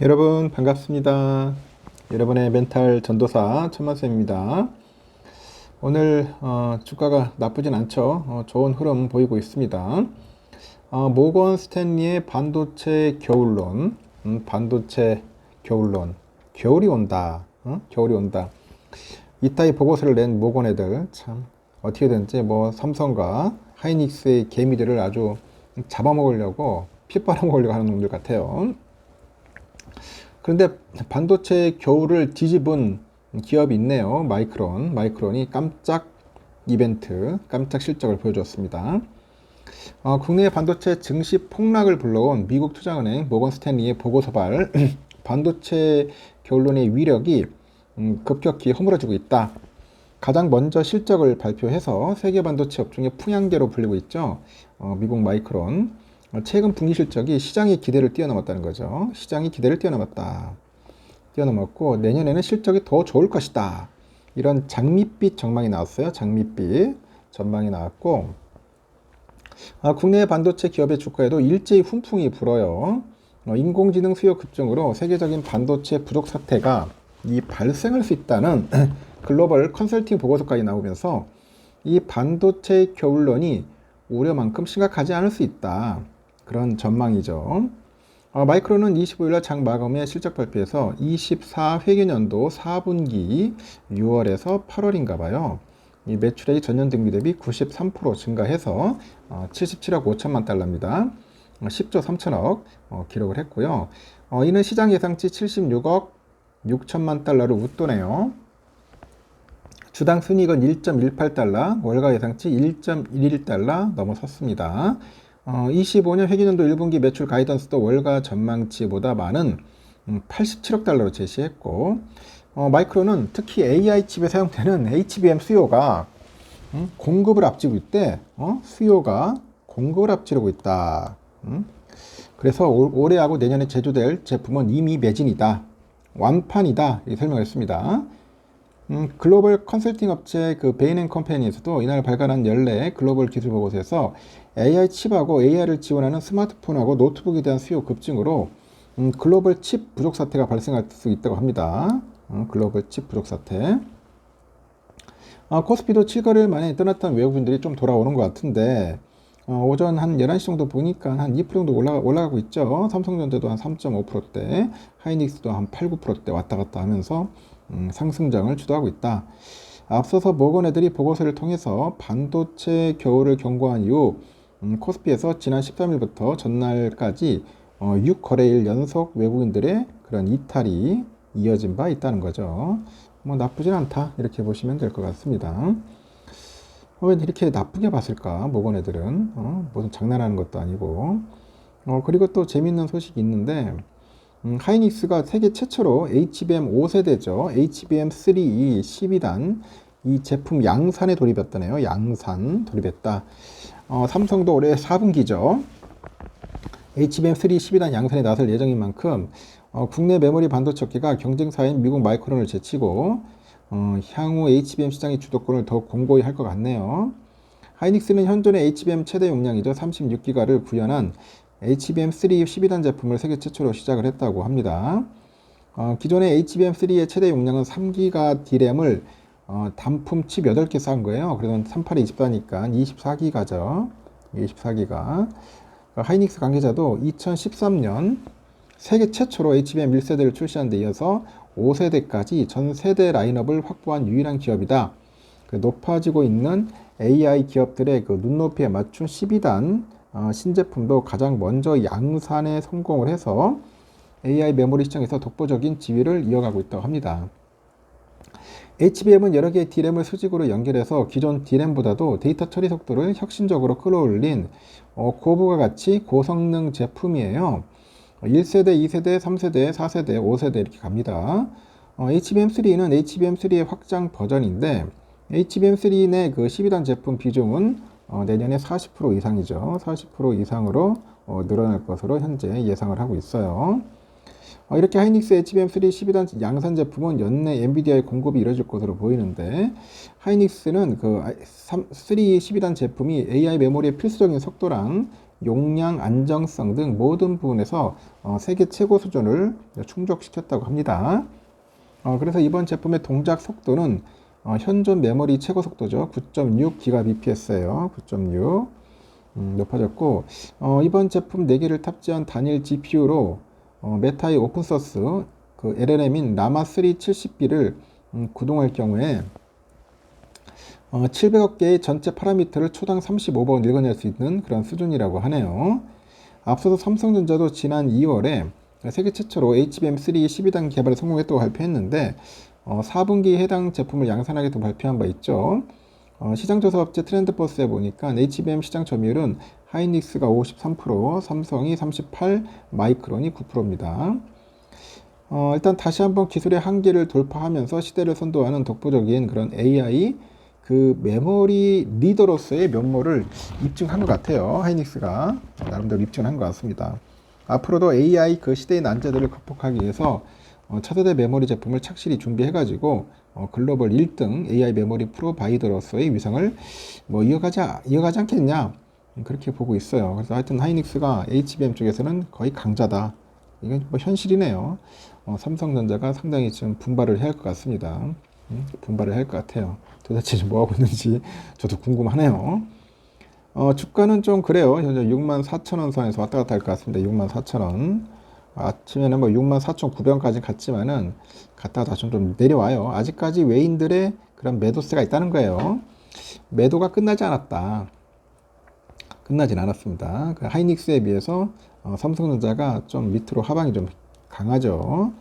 여러분 반갑습니다. 여러분의 멘탈 전도사 천만쌤입니다. 오늘 어, 주가가 나쁘진 않죠. 어, 좋은 흐름 보이고 있습니다. 어, 모건 스탠리의 반도체 겨울론, 음, 반도체 겨울론, 겨울이 온다. 어? 겨울이 온다. 이따위 보고서를 낸 모건 애들 참 어떻게든지 뭐 삼성과 하이닉스의 개미들을 아주 잡아먹으려고 피 빨아먹으려고 하는 놈들 같아요. 그런데 반도체 겨울을 뒤집은 기업이 있네요. 마이크론. 마이크론이 깜짝 이벤트, 깜짝 실적을 보여줬습니다. 어, 국내 반도체 증시 폭락을 불러온 미국 투자은행 모건 스탠리의 보고서발 반도체 겨울론의 위력이 음, 급격히 허물어지고 있다. 가장 먼저 실적을 발표해서 세계 반도체 업종의 풍향계로 불리고 있죠. 어, 미국 마이크론. 어, 최근 분기 실적이 시장의 기대를 뛰어넘었다는 거죠. 시장이 기대를 뛰어넘었다. 뛰어넘었고 내년에는 실적이 더 좋을 것이다. 이런 장밋빛 전망이 나왔어요. 장밋빛 전망이 나왔고 아, 국내 반도체 기업의 주가에도 일제히 훈풍이 불어요. 어, 인공지능 수요 급증으로 세계적인 반도체 부족 사태가 이 발생할 수 있다는 글로벌 컨설팅 보고서까지 나오면서 이 반도체 겨울론이 우려만큼 심각하지 않을 수 있다. 그런 전망이죠. 어, 마이크론은 25일날 장 마감의 실적 발표에서 24 회계년도 4분기 6월에서 8월인가 봐요. 이 매출액이 전년 등비 대비 93% 증가해서 어, 77억 5천만 달러입니다. 어, 10조 3천억 어, 기록을 했고요. 어, 이는 시장 예상치 76억 6천만 달러를 웃도네요. 주당 순이익은 1.18달러, 월가 예상치 1.11달러 넘어섰습니다. 어, 25년 회계년도 1분기 매출 가이던스도 월가 전망치보다 많은 87억 음, 달러로 제시했고, 어, 마이크로는 특히 AI 칩에 사용되는 HBM 수요가 음, 공급을 앞지고 있대. 어? 수요가 공급을 앞지르고 있다. 음? 그래서 올, 올해하고 내년에 제조될 제품은 이미 매진이다. 완판이다. 이렇게 설명했습니다. 음, 글로벌 컨설팅 업체 그 베인 컴퍼니에서도 이날 발간한 연례 글로벌 기술 보고서에서 AI 칩하고 AI를 지원하는 스마트폰하고 노트북에 대한 수요 급증으로 음, 글로벌 칩 부족 사태가 발생할 수 있다고 합니다. 음, 글로벌 칩 부족 사태. 아, 코스피도 7거래일 만에 떠났던 외국인들이 좀 돌아오는 것 같은데 어, 오전 한 11시 정도 보니까 한 2% 정도 올라가, 올라가고 있죠. 삼성전자도 한 3.5%대, 하이닉스도 한 8, 9%대 왔다 갔다 하면서 음, 상승장을 주도하고 있다. 앞서서 모건 애들이 보고서를 통해서 반도체 겨울을 경고한 이후 음, 코스피에서 지난 13일부터 전날까지 어, 6거래일 연속 외국인들의 그런 이탈이 이어진 바 있다는 거죠. 뭐 나쁘진 않다 이렇게 보시면 될 것 같습니다. 어, 왜 이렇게 나쁘게 봤을까 모건 애들은 어, 무슨 장난하는 것도 아니고 어, 그리고 또 재밌는 소식이 있는데 음, 하이닉스가 세계 최초로 HBM 5세대죠. HBM3 12단 이 제품 양산에 돌입했다네요. 양산 돌입했다. 어, 삼성도 올해 4분기죠. HBM3 12단 양산에 나설 예정인 만큼 어, 국내 메모리 반도체 업계가 경쟁사인 미국 마이크론을 제치고 어, 향후 HBM 시장의 주도권을 더 공고히 할 것 같네요. 하이닉스는 현존의 HBM 최대 용량이죠. 36기가를 구현한 HBM3 12단 제품을 세계 최초로 시작을 했다고 합니다. 어, 기존의 HBM3의 최대 용량은 3기가 D램을 어, 단품 칩 8개 싼 거예요. 그래서 38에 24니까 24기가죠. 24기가. 하이닉스 관계자도 2013년 세계 최초로 HBM 1세대를 출시한 데 이어서 5세대까지 전 세대 라인업을 확보한 유일한 기업이다. 그 높아지고 있는 AI 기업들의 그 눈높이에 맞춘 12단 어, 신제품도 가장 먼저 양산에 성공을 해서 AI 메모리 시장에서 독보적인 지위를 이어가고 있다고 합니다. HBM은 여러 개의 D램을 수직으로 연결해서 기존 D램보다도 데이터 처리 속도를 혁신적으로 끌어올린 어, 고부가 가치 고성능 제품이에요. 1세대, 2세대, 3세대, 4세대, 5세대 이렇게 갑니다. 어, HBM3는 HBM3의 확장 버전인데 HBM3 내 그 12단 제품 비중은 어, 내년에 40% 이상이죠. 40% 이상으로 어, 늘어날 것으로 현재 예상을 하고 있어요. 어, 이렇게 하이닉스 HBM3 12단 양산 제품은 연내 엔비디아의 공급이 이뤄질 것으로 보이는데 하이닉스는 그 3, 12단 제품이 AI 메모리의 필수적인 속도랑 용량, 안정성 등 모든 부분에서 어, 세계 최고 수준을 충족시켰다고 합니다. 어, 그래서 이번 제품의 동작 속도는 어, 현존 메모리 최고 속도죠. 9.6 기가bps예요. 9.6 음, 높아졌고 어, 이번 제품 4개를 탑재한 단일 GPU로 어, 메타의 오픈소스 그 LLM인 라마3 70B를 음, 구동할 경우에 어, 700억 개의 전체 파라미터를 초당 35번 읽어낼 수 있는 그런 수준이라고 하네요. 앞서서 삼성전자도 지난 2월에 세계 최초로 HBM3 12단 개발에 성공했다고 발표했는데 어, 4분기에 해당 제품을 양산하겠다고 발표한 바 있죠. 어, 시장조사 업체 트렌드버스에 보니까 HBM 시장 점유율은 하이닉스가 53%, 삼성이 38, 마이크론이 9%입니다. 어, 일단 다시 한번 기술의 한계를 돌파하면서 시대를 선도하는 독보적인 그런 AI 그 메모리 리더로서의 면모를 입증한 것 같아요. 하이닉스가 나름대로 입증한 것 같습니다. 앞으로도 AI 그 시대의 난제들을 극복하기 위해서 어, 차세대 메모리 제품을 착실히 준비해가지고 어, 글로벌 1등 AI 메모리 프로바이더로서의 위상을 뭐 이어가지 이어가지 않겠냐 그렇게 보고 있어요. 그래서 하여튼 하이닉스가 HBM 쪽에서는 거의 강자다. 이건 뭐 현실이네요. 어, 삼성전자가 상당히 지금 분발을 해야 할 것 같습니다. 음, 분발을 할것 같아요. 도대체 뭐 하고 있는지 저도 궁금하네요. 어, 주가는 좀 그래요. 현재 6만 4천 원 선에서 왔다 갔다 할 것 같습니다. 6만 4천 원. 아침에는 뭐 6만 4천 9백원까지 갔지만은 갔다가 다시 좀 내려와요. 아직까지 외인들의 그런 매도세가 있다는 거예요. 매도가 끝나지 않았다. 끝나진 않았습니다. 그 하이닉스에 비해서 어, 삼성전자가 좀 밑으로 하방이 좀 강하죠.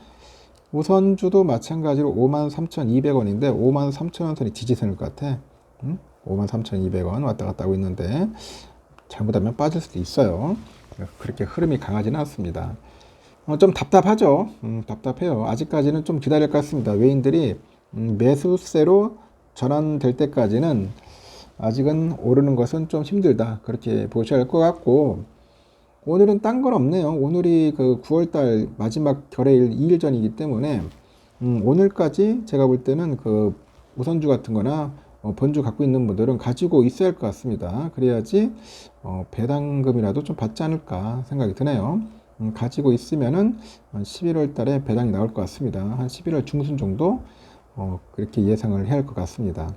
우선주도 마찬가지로 53,200원인데 53,000원 선이 지지선일 것 같아. 응? 53,200원 왔다 갔다 하고 있는데 잘못하면 빠질 수도 있어요. 그렇게 흐름이 강하지는 않습니다. 어, 좀 답답하죠. 음, 답답해요. 아직까지는 좀 기다릴 것 같습니다. 외인들이 음, 매수세로 전환될 때까지는 아직은 오르는 것은 좀 힘들다. 그렇게 보셔야 할 것 같고 오늘은 딴 건 없네요. 오늘이 그 9월달 마지막 결해일 2일 전이기 때문에 음, 오늘까지 제가 볼 때는 그 우선주 같은 거나 어, 번주 갖고 있는 분들은 가지고 있어야 할 것 같습니다. 그래야지 어, 배당금이라도 좀 받지 않을까 생각이 드네요. 음, 가지고 있으면은 11월 달에 배당이 나올 것 같습니다. 한 11월 중순 정도 어, 그렇게 예상을 해야 할 것 같습니다.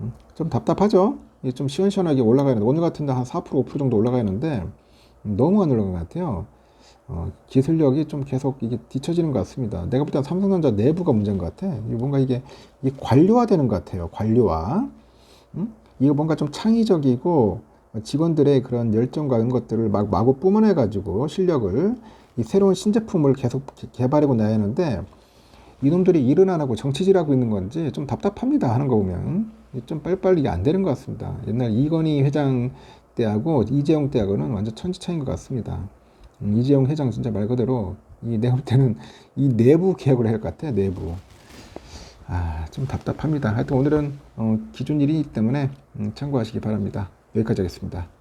음, 좀 답답하죠? 좀 시원시원하게 올라가야 하는데 오늘 같은 데한 4% 5% 정도 올라가는데 너무 안 올라간 것 같아요. 어, 기술력이 좀 계속 이게 뒤처지는 것 같습니다. 내가 볼 땐 삼성전자 내부가 문제인 것 같아. 뭔가 이게, 이게 관료화 되는 것 같아요. 관료화. 음? 이거 뭔가 좀 창의적이고 직원들의 그런 열정과 이런 것들을 막 마구 뿜어내 가지고 실력을 이 새로운 신제품을 계속 개발하고 나야 하는데 이놈들이 일은 안 하고 정치질하고 있는 건지 좀 답답합니다. 하는 거 보면. 좀 빨리빨리 안 되는 것 같습니다. 옛날 이건희 회장 때하고 이재용 때하고는 완전 천지차이인 것 같습니다. 음, 이재용 회장 진짜 말 그대로 이 내가 볼 때는 이 내부 개혁을 해야 할 것 같아 내부. 아, 좀 답답합니다. 하여튼 오늘은 어, 기준 일이기 때문에 음, 참고하시기 바랍니다. 여기까지 하겠습니다.